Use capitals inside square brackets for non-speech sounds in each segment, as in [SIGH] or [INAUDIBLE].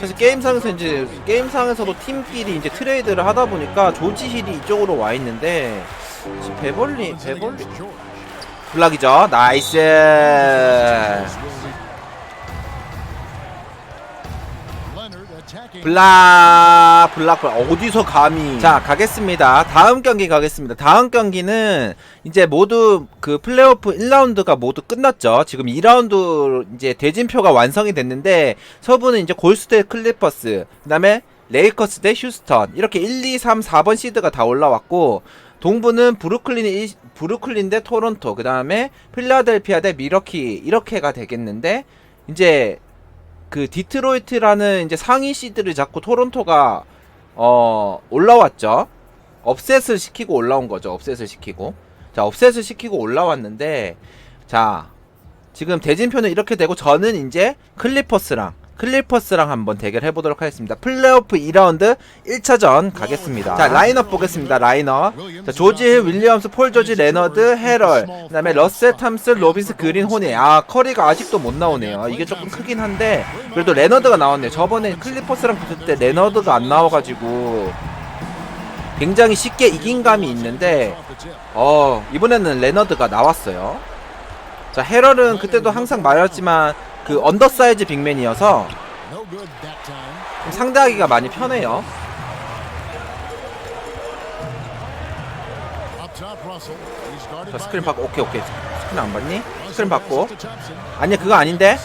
사실 게임상에서 이제 게임상에서도 팀끼리 이제 트레이드를 하다 보니까 조지 힐이 이쪽으로 와 있는데 지금 베벌리 베벌리. 블락이죠. 나이스 블락 블락 블락 어디서 감히. 자 가겠습니다. 다음 경기 가겠습니다. 다음 경기는 이제 모두 그 플레이오프 1라운드가 모두 끝났죠. 지금 2라운드 이제 대진표가 완성이 됐는데 서부는 이제 골스 대 클리퍼스 그 다음에 레이커스 대 휴스턴. 이렇게 1, 2, 3, 4번 시드가 다 올라왔고 동부는 브루클린 일- 브루클린 대 토론토 그 다음에 필라델피아 대 미러키. 이렇게가 되겠는데 이제 그 디트로이트라는 이제 상위 시드를 잡고 토론토가 어 올라왔죠. 업셋을 시키고 올라온 거죠. 업셋을 시키고. 자, 업셋을 시키고 올라왔는데 자, 지금 대진표는 이렇게 되고 저는 이제 클리퍼스랑 클리퍼스랑 한번 대결해 보도록 하겠습니다. 플레이오프 2라운드 1차전 가겠습니다. 자, 라인업 보겠습니다. 라인업. 자, 조지 힐, 윌리엄스, 폴 조지, 레너드, 헤럴. 그다음에 러셀 탐슨, 로빈스, 그린, 호니. 아, 커리가 아직도 못 나오네요. 이게 조금 크긴 한데 그래도 레너드가 나왔네요. 저번에 클리퍼스랑 붙을 때 레너드가 안 나와 가지고 굉장히 쉽게 이긴 감이 있는데 어, 이번에는 레너드가 나왔어요. 자, 헤럴은 그때도 항상 말했지만 그 언더사이즈 빅맨이어서 좀 상대하기가 많이 편해요. 자, 스크린 받고 오케이 오케이. 스크린 안 받니? 스크린 받고. 아니야 그거 아닌데?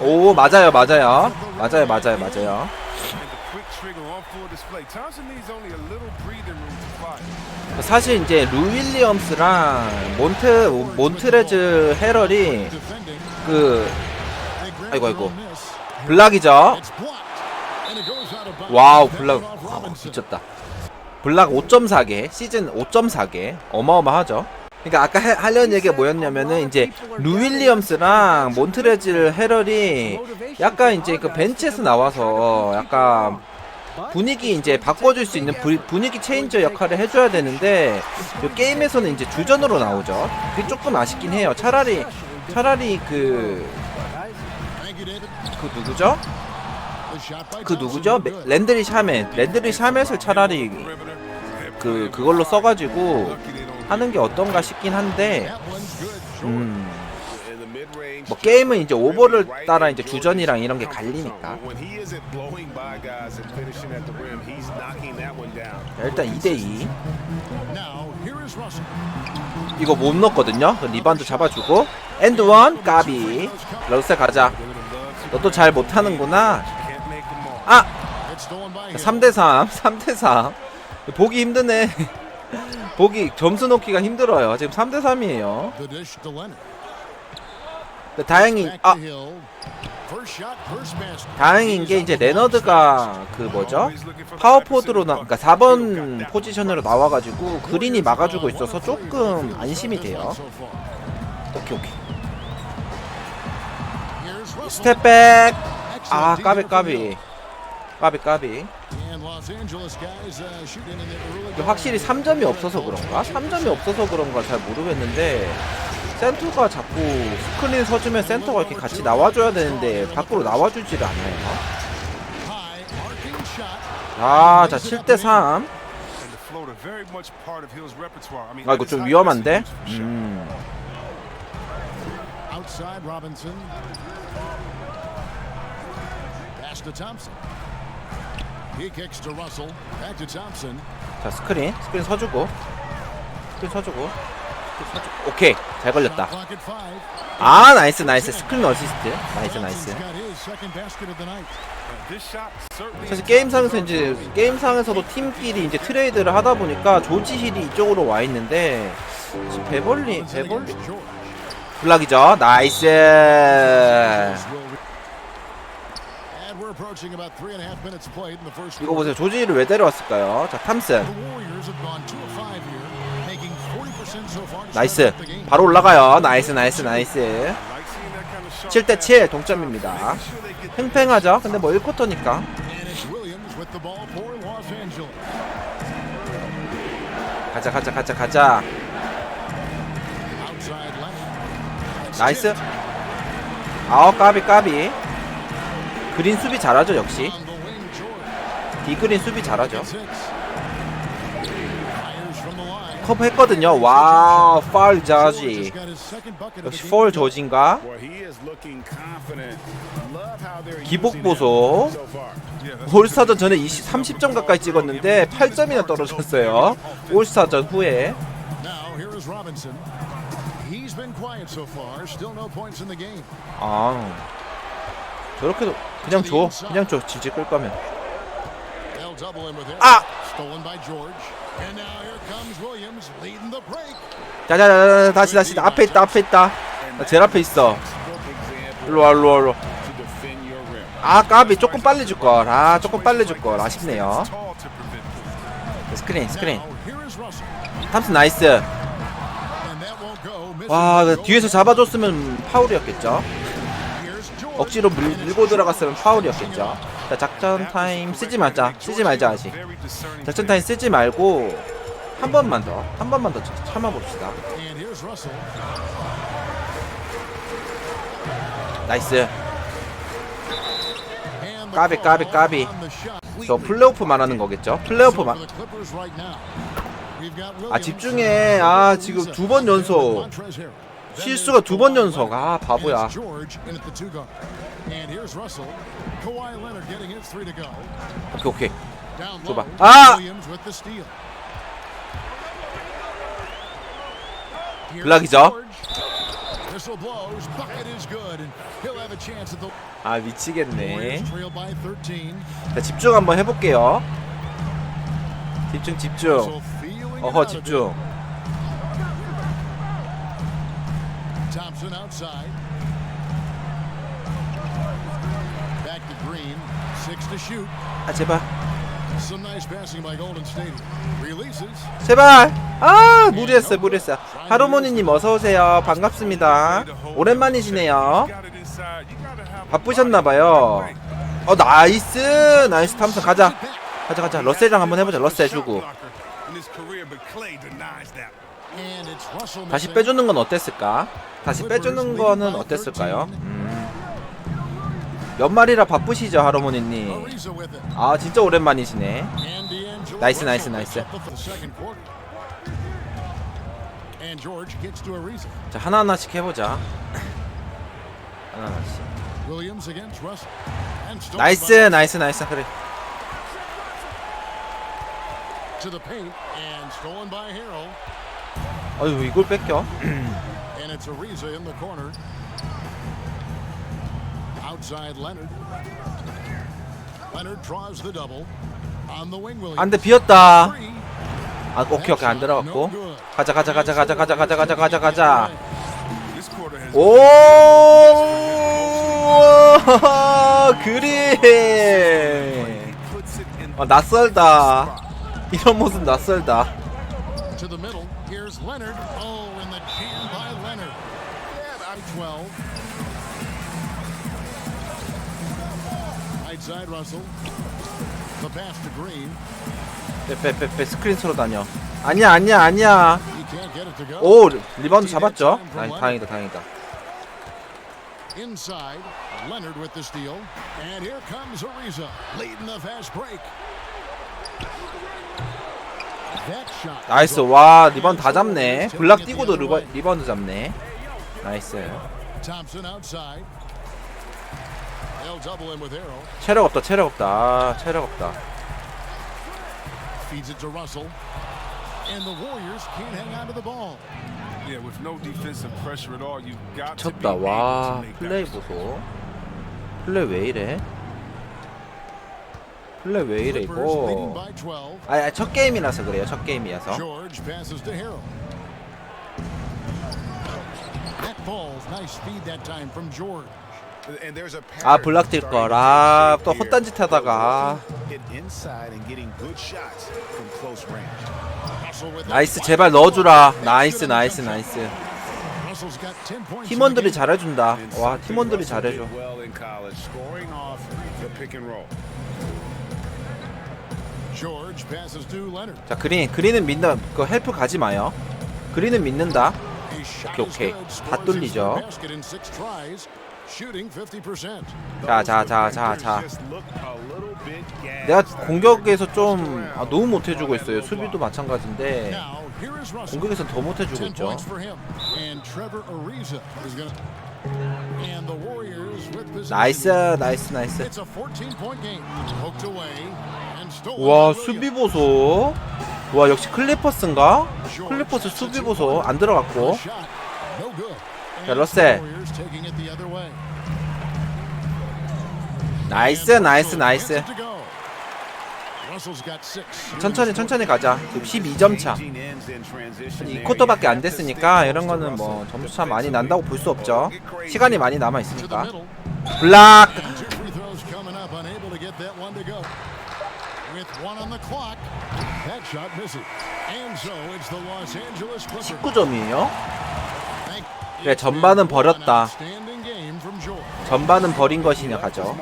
오 맞아요 맞아요. 맞아요 맞아요 맞아요. 사실 이제 루 윌리엄스랑 몬트 몬트레즈 헤럴이 그 아이고 아이고. 블락이죠? 와우 블락. 와, 미쳤다. 블락 5.4개 시즌 5.4개 어마어마하죠? 그러니까 아까 해- 하려는 얘기가 뭐였냐면은 이제 루 윌리엄스랑 몬트레즈 헤럴이 약간 이제 그 벤치에서 나와서 약간 분위기 이제 바꿔줄 수 있는 부- 분위기 체인저 역할을 해줘야 되는데 이 게임에서는 이제 주전으로 나오죠. 그게 조금 아쉽긴 해요. 차라리 차라리 그 그 누구죠? 그 누구죠? 메- 랜드리 샤멧 랜드리 샤멧을 차라리 그 그걸로 써가지고 하는 게 어떤가 싶긴 한데 음. 뭐 게임은 이제 오버를 따라 이제 주전이랑 이런 게 갈리니까 자, 일단 2대 2 이거 못 넣었거든요 그 리반도 잡아주고 엔드 원 까비 러셀 가자 너또잘 못하는구나. 아! 3대3 3대3 [LAUGHS] 보기 힘드네. [LAUGHS] 보기 점수 놓기가 힘들어요. 지금 3대3이에요. 다행히 아! 다행인 게 이제 레너드가 그 뭐죠? 파워포드로 나 그러니까 4번 포지션으로 나와가지고 그린이 막아주고 있어서 조금 안심이 돼요. 오케이 오케이 스텝백. 아 까비 까비. 까비 까비. 이게 확실히 3점이 없어서 그런가? 3점이 없어서 그런가 잘 모르겠는데 센터가 자꾸 스크린 서주면 센터가 이렇게 같이 나와줘야 되는데 밖으로 나와주지를 않아요. 아, 자 7대3 아 이거 좀 위험한데? 음 Outside Robinson. Pass to Thompson. He kicks to Russell. Back to Thompson. 자 스크린 스크린 서주고 스크린 서주고 스크린 서주고 오케이 잘 걸렸다 Clock at five. 아 나이스 나이스 스크린 어시스트 나이스 나이스 Got his second basket of the night. 사실 게임상에서 이제 게임상에서도 팀끼리 이제 트레이드를 하다 보니까 조지 힐이 이쪽으로 와 있는데 지금 베벌리 베벌리 블락이죠 나이스 이거 보세요 조지 힐을 왜 데려왔을까요 자 탐슨 The Warriors have gone two of five here, making 40% so far to 나이스. 바로 올라가요 나이스 나이스 나이스 7대7 동점입니다 팽팽하죠 근데 뭐 1쿼터니까 And it's Williams with the ball for Los Angeles. 가자 가자 가자 가자 나이스 아우 까비 까비 그린 수비 잘하죠 역시. 디그린 수비 잘하죠. 커브 했거든요 와 파울 of 역시 game. 저진가 기복 보소. 올스타전 전에 20, 30점 가까이 찍었는데 8점이나 떨어졌어요 올스타전 후에 He's been quiet so far. Still no points in the game. 아 저렇게도 그냥 줘 그냥 줘 질질 끌 거면 They'll double him with it. Ah! Stolen by George. And now here comes Williams leading the break. 자자자 다시 다시 앞에 있다 앞에 있다 나 제일 앞에 있어 일로 와 일로 와 일로와 to defend your rim. 아 까비 조금 빨리 줄걸 아 조금 빨리 줄걸 아쉽네요 스크린 스크린 Now here is Russell. 탐슨 나이스 와 뒤에서. 잡아줬으면 파울이었겠죠. 억지로 밀, 밀고 들어갔으면 파울이었겠죠 자 작전 타임 쓰지 말자 쓰지 말자 아직 작전 타임 쓰지 말고 한 번만 더한 번만 더 참- 참아봅시다. 나이스 까비, 까비, 까비. 저 플레이오프 말하는 거겠죠 플레이오프 So 아 집중해. 아 지금 두 번 연속 실수가 두 번 연속. 아 바보야. 오케이 오케이. 줘봐. 아. 블락이죠. 아 미치겠네. 자, 집중 한번 해볼게요. 집중 집중. 어허. 집중. 아 제발. 제발 아 무리했어요 무리했어요 하루모니님 어서 오세요 반갑습니다 오랜만이시네요 바쁘셨나봐요 어 나이스 나이스 탐슨 가자 가자 가자 러셀이랑 한번 해보자 러셀 주고 다시. 빼주는 건 어땠을까 다시 빼주는 거는 어땠을까요 음. 연말이라 바쁘시죠 it. 아 진짜 오랜만이시네 나이스, 나이스, 나이스. 자 하나하나씩 해보자 하나하나씩 나이스 나이스 나이스 그래 to the paint and stolen by Harrell. 어휴 이걸 뺏겨 And it's Ariza in the corner. Outside Leonard. Leonard draws the double. On the wing Williams. 안돼 비었다. 아 오케이 오케이 안 들어갔고 가자 가자 가자 가자 가자 가자 가자 가자 가자 오 그래 아 낯설다 이런 모습 낯설다 To the middle. Here's Leonard. Oh, and the jam by Leonard. Yeah, by 12. Right side Russell. The pass to Green. 빼빼빼빼 스크린 서로 다녀 아니야 아니야 아니야 He can't get it to go. 오 리바운드 잡았죠 아, 다행이다 다행이다 Inside, Leonard with the steal. And here comes Ariza, leading the fast break. 나이스 와 리바운드 다 잡네 블락 리바, 리바운드 잡네 나이스. 체력 없다 체력 없다 아, 체력 없다 미쳤다 와 플레이. 보소 플레이 왜 이래 플레이 왜 이래 이거? 아첫 아, 게임이라서 그래요. 첫 게임이어서. 아 블락 뛸걸. 아또 헛단짓 하다가. 나이스 제발 넣어주라. 나이스 나이스 나이스. 팀원들이 잘해준다. 와 팀원들이 잘해줘. 자 그린 그린은 믿는 그 헬프 가지 마요 그린은 믿는다 오케이, 오케이. 다 뚫리죠. third basket in six tries. shooting 50%. 자, 자, 자, 자, 자. 내가 공격에서 좀 아, 너무 못해주고 있어요. 수비도 마찬가지인데. 공격에서 더 못해주고 10 있죠. 나이스, 나이스, 나이스. It's a 14 point game. Poked away and stolen 와 수비. 보소. 와 역시 클리퍼스인가? 클리퍼스 수비 보소 안 들어갔고. 자, 러셀. 나이스, 나이스, 나이스. 천천히 천천히 가자. 지금 12점 차. 이 쿼터밖에 안 됐으니까 이런 거는 뭐 점수 차 많이 난다고 볼 수 없죠. 시간이 많이 남아 있으니까. 블락. On the clock, that shot misses. And so it's the Los Angeles Clippers. 19점이에요. Thank- 그래 전반은 버렸다. 전반은 버린 것이냐 가죠.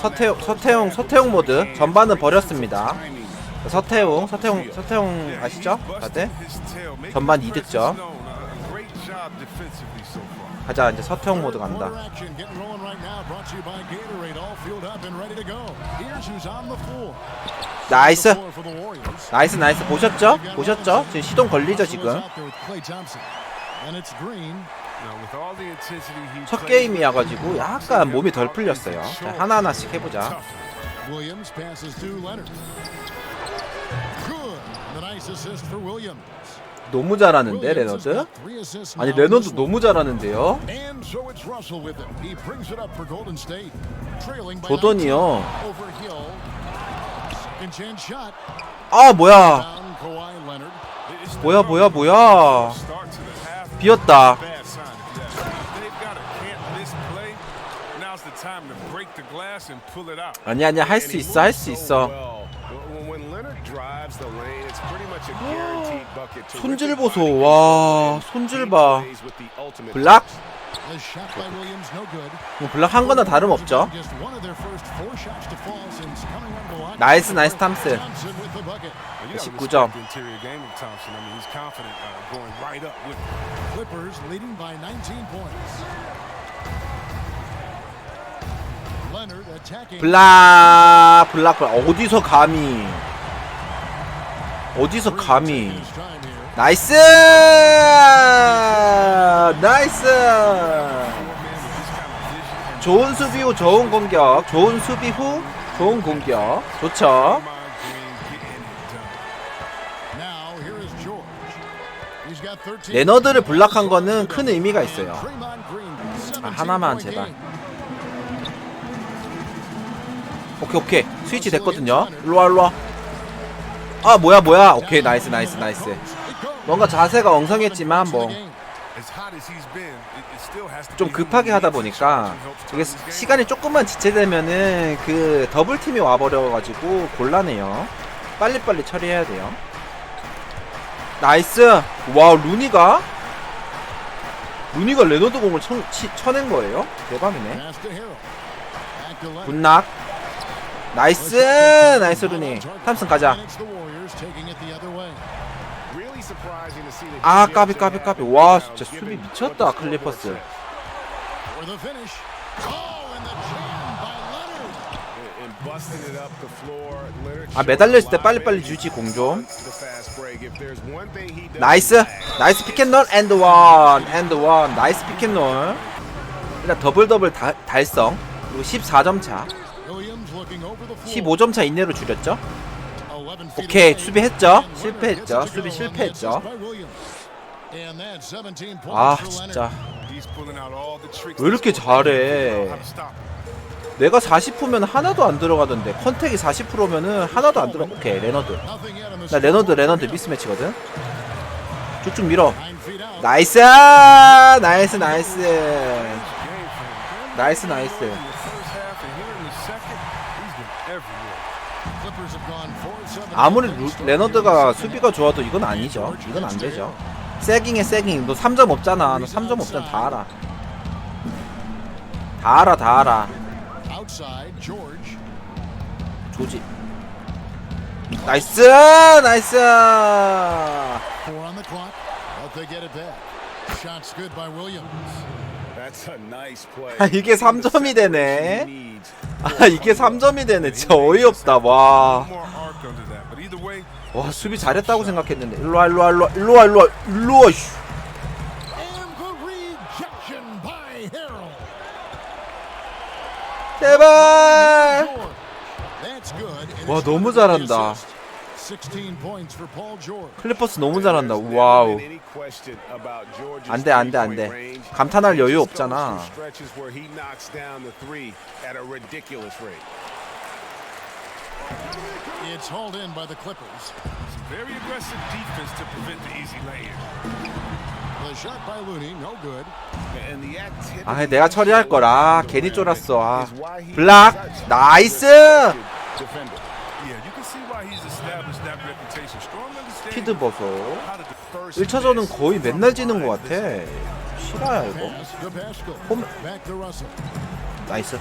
서태용 서태용 서태용 모드 전반은 버렸습니다. 서태용 서태용 서태용 아시죠? 다들 전반 2득점. 가자 이제 서태용 모드 간다. 나이스. 나이스 나이스 보셨죠? 보셨죠? 지금 시동 걸리죠 지금. 첫 게임이어가지고 약간 몸이 덜 풀렸어요. 자, 하나하나씩 해보자. 너무 잘하는데 레너드? 아니 레너드 너무 잘하는데요? 조던이요. 19. Over Hill. Second chance shot. 아 뭐야? 뭐야 뭐야 뭐야? 비었다. 아니 아니야 할수 있어 할 수 있어. 손질 보소 와 손질 봐. 블락? 뭐 블락 한 거나 다름없죠. 나이스 나이스 탐스. Thompson with the bucket. 19점. 블락 블락 어디서 감히? 어디서 감히. 나이스! 나이스! 좋은 수비 후 좋은 공격. 좋은 수비 후 좋은 공격. 좋죠? Now here is George. He's got 13. 레너드를 블락한 거는 큰 의미가 있어요. 아, 17 하나만 제발 오케이 오케이 스위치 됐거든요 일로와 일로와 아 뭐야 뭐야 오케이 나이스 나이스 나이스 뭔가 자세가 엉성했지만 뭐 좀 급하게 하다 보니까 이게 시- 시간이 조금만 지체되면은 그 더블 팀이 와버려가지고 곤란해요. 빨리빨리 처리해야 돼요. 나이스. 와 루니가 루니가 레너드 공을 쳐, 치, 쳐낸 거예요? 대박이네. To Harrell. Back to Leonard. 굿낙. 나이스 나이스 루니. 탐슨 가자. 아 까비 까비 까비. 와 진짜 수비 미쳤다 클리퍼스. 아 매달려 있을 때 빨리빨리 주지 공 좀. 나이스 나이스 피켓롤 앤드 원 앤드 원 나이스 피켓롤 일단 더블 더블 다, 달성 그리고 14점 차 Williams looking over the floor. 15점 차 이내로 줄였죠 11 feet 오케이. 수비했죠 실패했죠 수비 실패했죠 assist by Williams. And that's 17 points 아 진짜. 왜 이렇게 잘해? 내가 40%면 하나도 안 들어가던데 컨택이 40%면은 하나도 안 들어 오케이 레너드 나 레너드 레너드 미스매치거든 쭉쭉 밀어. 나이스 나이스 나이스 나이스 나이스 아무리 루, 레너드가 수비가 좋아도 이건 아니죠. 이건 안 되죠. 세깅에 세깅. 너 3점 없잖아. 너 3점 없잖아. 다 알아. 다 알아 다 알아. 조지. 나이스! 나이스. 아, [LAUGHS] 이게 3점이 되네. 아 [LAUGHS] 이게 3점이 되네. 진짜 어이없다. 와. 와 수비 잘했다고 생각했는데 일로와 일로와 일로와 일로와 일로와 일로와. 제발 와, 너무 잘한다. assist. 16 points for Paul George. 클리퍼스 너무 잘한다 와우 안 돼, 안 돼, 안 돼. 감탄할 여유 없잖아. It's hauled in by the Clippers. some very aggressive defense to prevent the easy lay-in. The shot by Looney, no good. 아 내가 처리할 거라 괜히 쫄았어 아. 블락 나이스 Yeah, you can see why he's established that reputation. Strong understanding 피드 버섯 how to defend. 1차전은 거의 맨날 지는 것 같아 실화야 이거 Pass to Pascal. 홈- Back to Russell. 나이스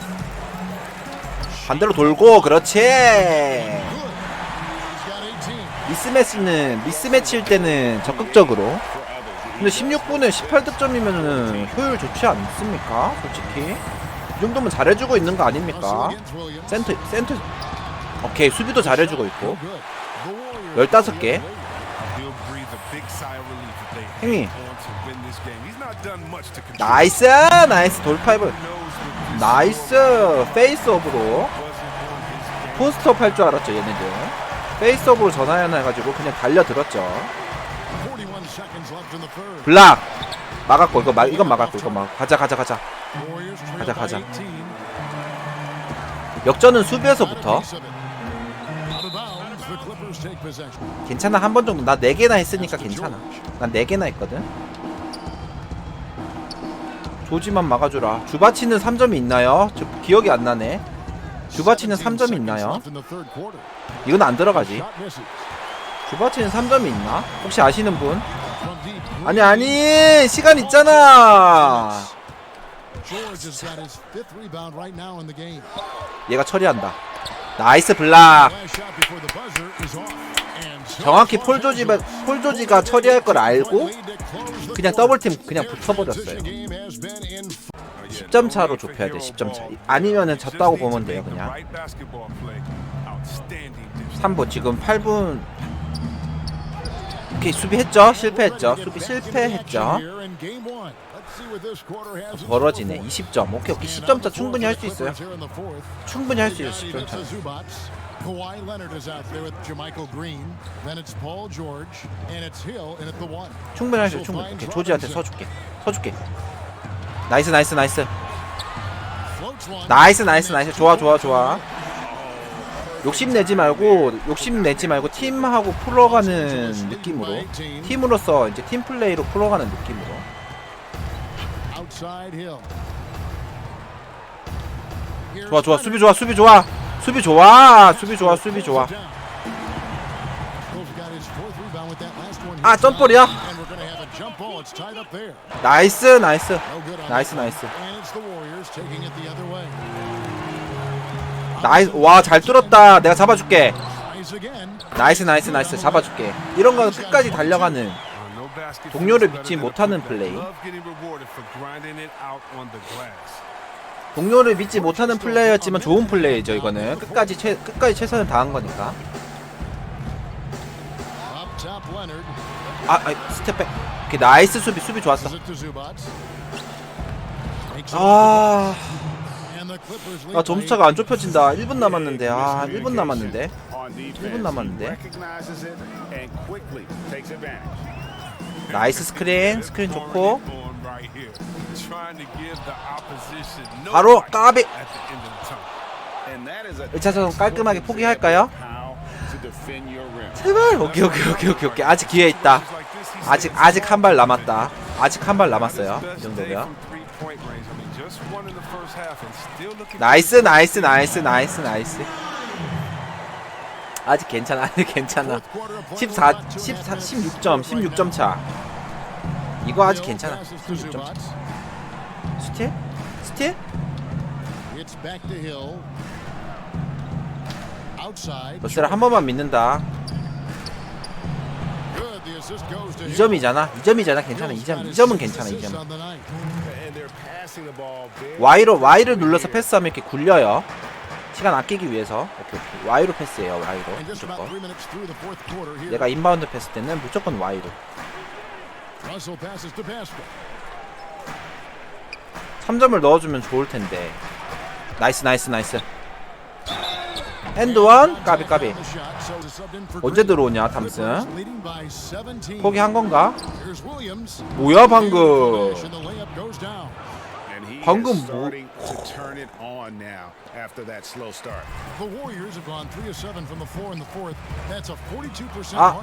반대로 돌고 그렇지 Good. He's got 18. 미스매치는 미스매치일 때는 적극적으로 근데 16분에 18득점이면은 효율 좋지 않습니까 솔직히 이 정도면 잘해주고 있는 거 아닙니까. 센터 센터 오케이 수비도 잘해주고 있고 No good. The Warriors 15개 He'll breathe a big sigh of relief if they 행위. hang on to win this game. He's not done much to contribute. 나이스 나이스 돌파이브 나이스 페이스업으로. 폰스톱 할줄 알았죠 얘네들 페이스업으로 전화연화 해가지고 그냥 달려들었죠 41 seconds left in the third. 블락 막았고 이거 막 이건 막았고 이거 막 가자 가자 가자 가자, 가자. 18. 역전은 수비에서부터. 괜찮아 한 번 정도 나네 개나 했으니까 괜찮아 난네 개나 했거든 조지만 막아주라 주바치는 3점이 있나요? 저 기억이 안 나네 주바치는 17 3점이 seconds 있나요? 이건 안 들어가지. 주바치는 3점이 있나? 혹시 아시는 분? 아니 아니 시간 있잖아. 얘가 처리한다 나이스 블락 정확히 폴 조지가 폴 조지가 처리할 걸 알고 그냥. 더블팀 그냥 붙어버렸어요 10점 차로 좁혀야 돼 10점 차 아니면은 졌다고 보면 돼요 그냥 3부 지금 8분 오케이 수비했죠 실패했죠 수비 실패했죠 벌어지네 store 20점 오케이 오케이 for 10점 차. 충분히 할 수 있어요. 충분히 할 수 있어요 Guy 10점 차. Kawhi Leonard is out there with Jermichael Green. Then it's Paul George, and it's Hill, and at the one. 있어 충분히 오케이 조지한테 서줄게 서줄게 나이스 나이스 나이스. 나이스 나이스 나이스 좋아 좋아 좋아 욕심 내지 말고 욕심 내지 말고 팀하고 풀어가는 느낌으로 팀으로서 이제 팀 플레이로 풀어가는 느낌으로 좋아 좋아. 수비 좋아 수비 좋아 수비 좋아 수비 좋아 수비 좋아. 아 점볼이야 jump ball. It's tied up there. 나이스 나이스 No good on 나이스. 나이스 And it's the Warriors taking it the other way. 나이스 와 잘 뚫었다 내가 잡아줄게 again. 나이스 나이스 나이스 잡아줄게 이런 거는 끝까지 달려가는 동료를 믿지 못하는 플레이. 동료를 믿지 못하는 플레이였지만 좋은 플레이죠 이거는 끝까지 최 끝까지 최선을 다한 거니까 Up top Leonard. 아, 아 스텝백 오케이 나이스 수비 수비 좋았어. 아, 아 점수 차가 안 좁혀진다. 1분 남았는데. 아 1분 남았는데. 1분 남았는데. 나이스 스크린. 스크린 좋고. 바로 까비. 1차전 1차전 깔끔하게 포기할까요? 제발. 오케이 오케이 오케이 오케이 오케이. 아직 기회 있다 아직 아직 한 발 남았다. 아직 한 발 남았어요. 이 정도면 나이스 나이스 나이스 나이스 나이스. 아직 괜찮아 아직 괜찮아. 14 14 16점 16점 차. 이거 아직 괜찮아. 16점 차. 스틸? 스틸? 러셀 한 번만 믿는다 2점이잖아 2점이잖아 괜찮아 Hill's 2점 got his 2점은 sixth 괜찮아 assist 2점 on the night. And they're passing the ball very Y로 Y를 눌러서 패스하면 이렇게 굴려요 시간 아끼기 위해서 오케이 오케이 Y로 패스해요 Y로 무조건. 내가 인바운드 패스 때는 무조건 Y로 Russell passes to Pascal. 3점을 넣어주면 좋을 텐데 나이스 나이스 나이스 핸드원 까비 까비 언제 들어오냐 탐슨 포기한 건가? 뭐야 방금 방금 뭐 아.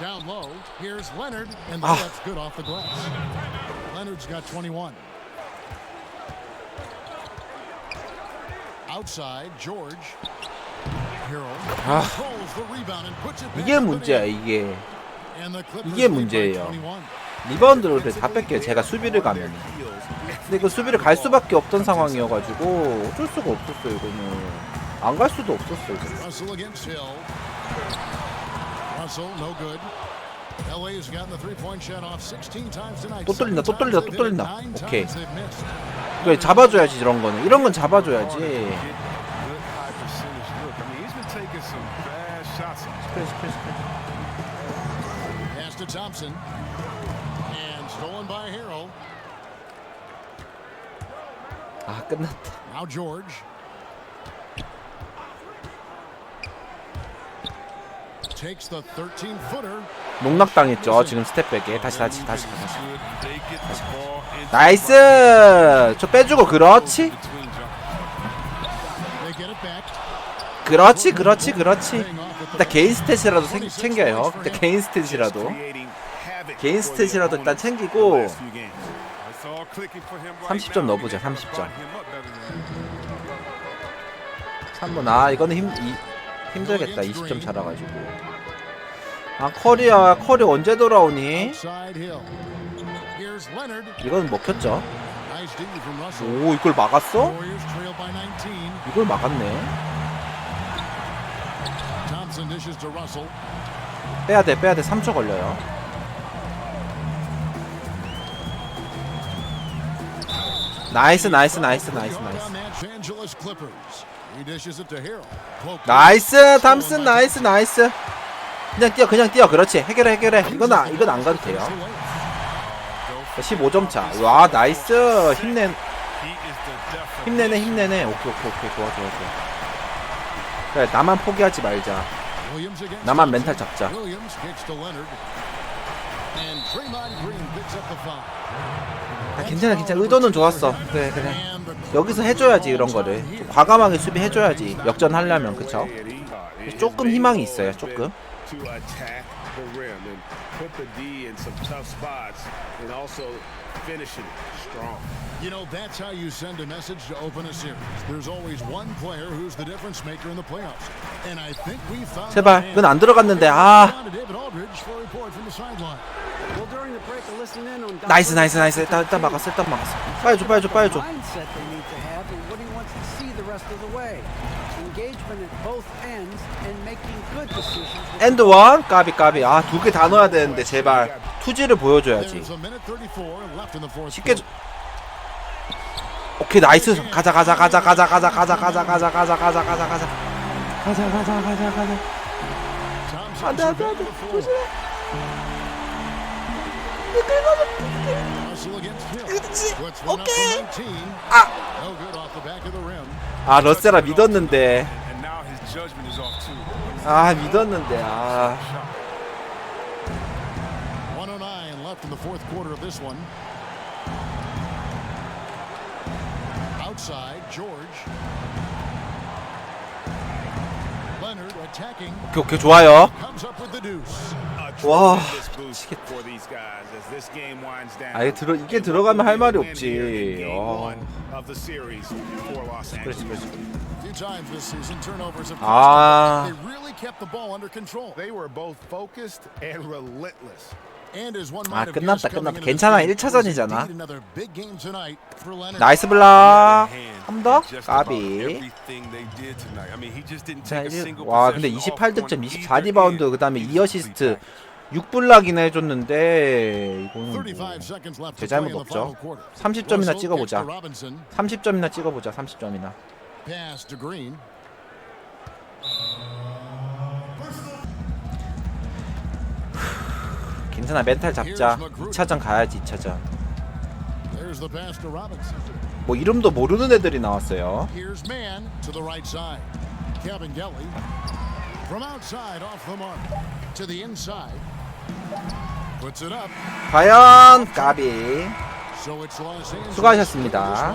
Down low, here's Leonard, and that's good off the glass. Leonard's got 21. Puts it back 이게 문제야. 이게 이게 문제예요. 21. 리바운드를 그래서 다 뺏겨요 제가 수비를 가면 근데 그 수비를 갈 수밖에 없던 상황이어가지고 어쩔 수가 없었어 이거는 안 갈 수도 없었어 이거 Russell against Hill. Russell, no good. LA's gotten the three-point shot off 16 times tonight. 또 뚫린다, 또 times 또 nine 오케이. 그래, 잡아줘야지 이런 거는. 이런 건 잡아줘야지. 아 끝났다. 아, 농락당했죠 지금 스텝백에 다시 다시 다시 다시 into 나이스 저 빼주고 그렇지. 그렇지 그렇지 그렇지 일단 개인 스탯이라도 생- 챙겨요 일단 개인 스탯이라도 개인 스탯이라도 일단 챙기고 the last few games. It's all clicking for him right 30점 now. 넣어보자, We gotta 30점. back him up better than that. 3번 아 이거는 힘 이, 힘들겠다 20점 차라가지고 아 커리야 커리 언제 돌아오니. 이건 먹혔죠. 오 이걸 막았어? Warriors trail by 19. 이걸 막았네 to Russell. 빼야 돼 빼야 돼 3초 걸려요 나이스 나이스 나이스 나이스 나이스. 나이스 탐슨 나이스 나이스 그냥 뛰어 그냥 뛰어. 그렇지. 해결해 해결해. 이건 아, 이건 안 가도 돼요. 15점 차와 나이스. 힘내. 힘내네 힘내네. 오케이 오케이 오케이. 좋아 좋아 좋아. 그래 나만 포기하지 말자. 나만. 멘탈 잡자. 아, 괜찮아 괜찮아. 의도는 좋았어. 그래 그래. 여기서 해줘야지 이런 거를. 좀 과감하게 수비해줘야지. 역전하려면 그쵸? 조금 희망이 있어요 조금 to attack the rim and put the D in some tough spots and also finish it strong. You know, that's how you send a message to open a series. There's always one player who's the difference maker in the playoffs. And I think we found 제발 that 그건 안 들어갔는데 아 man. On to David Aldridge for a report from the sideline. Well, during the break, I listened in on Doc 나이스 나이스 Rivers. 나이스 일단 일단 막았어 일단 막았어 빨리 줘 빨리 줘 빨리 줘 엔드 원 까비 까비 아 두 개 다 넣어야 되는데 제발 투지를 보여줘야지 There's a minute 34 left in the fourth 쉽게 오케이 나이스 가자 가자 가자 가자 가자 가자 가자 가자 가자 가자 가자 가자 가자 가자 가자 가자 안돼 안돼 안돼. 조심해. 그렇지 오케이 from 19. 아 아 러셀아 믿었는데. 아 믿었는데 아. Outside George. 오케이 오케이 좋아요. 와 치겠다. 아예 들어 이게 들어가면 할 말이 없지. 와. 어. 그렇지 그렇지. 아아 아, 끝났다 끝났다. 괜찮아 1차전이잖아. 나이스 블락. Hand 한 더? just about 까비 자, 와 근데 possession off 28득점 on 24 either 리바운드 end. 그 다음에 He 2 어시스트 6블락이나 해줬는데 이거는 뭐35 seconds left 제 to play 잘못 없죠. final quarter. 30점이나 Russell 찍어보자. kicks to Robinson. 30점이나 찍어보자 30점이나 Pass to Green. 괜찮아 멘탈 잡자 2차전 가야지 2차전 뭐 이름도 모르는 애들이 나왔어요. 과연 까비. 수고하셨습니다.